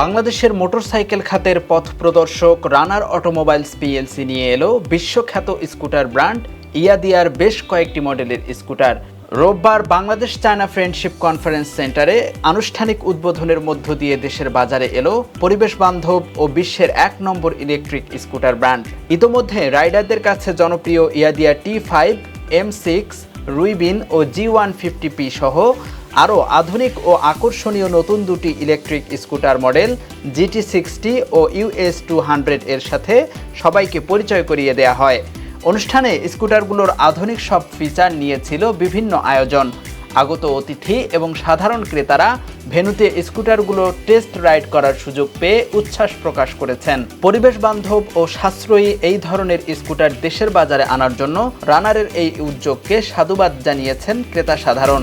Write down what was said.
বাংলাদেশের মোটরসাইকেল খাতের পথ প্রদর্শক রানার অটোমোবাইলস পিএলসি নিয়ে এলো বিশ্বখ্যাত স্কুটার ব্র্যান্ড ইয়াদিয়ার বেশ কয়েকটি মডেলের স্কুটার। রোববার বাংলাদেশ চায়না ফ্রেন্ডশিপ কনফারেন্স সেন্টারে আনুষ্ঠানিক উদ্বোধনের মধ্য দিয়ে দেশের বাজারে এলো পরিবেশ বান্ধব ও বিশ্বের এক নম্বর ইলেকট্রিক স্কুটার ব্র্যান্ড। ইতোমধ্যে রাইডারদের কাছে জনপ্রিয় Yadea T five, M six, Ruibin ও জি ওয়ান ফিফটি পি সহ আরও আধুনিক ও আকর্ষণীয় নতুন দুটি electric scooter model GT sixty ও ইউএস টু হান্ড্রেড এর সাথে সবাইকে পরিচয় করিয়ে দেওয়া হয়। অনুষ্ঠানে স্কুটারগুলোর আধুনিক সব ফিচার নিয়েছিল বিভিন্ন আয়োজন। আগত অতিথি এবং সাধারণ ক্রেতারা ভেনুতে স্কুটারগুলো টেস্ট রাইড করার সুযোগ পেয়ে উচ্ছ্বাস প্রকাশ করেছেন। পরিবেশ বান্ধব ও সাশ্রয়ী এই ধরনের স্কুটার দেশের বাজারে আনার জন্য রানারের এই উদ্যোগকে সাধুবাদ জানিয়েছেন ক্রেতা সাধারণ।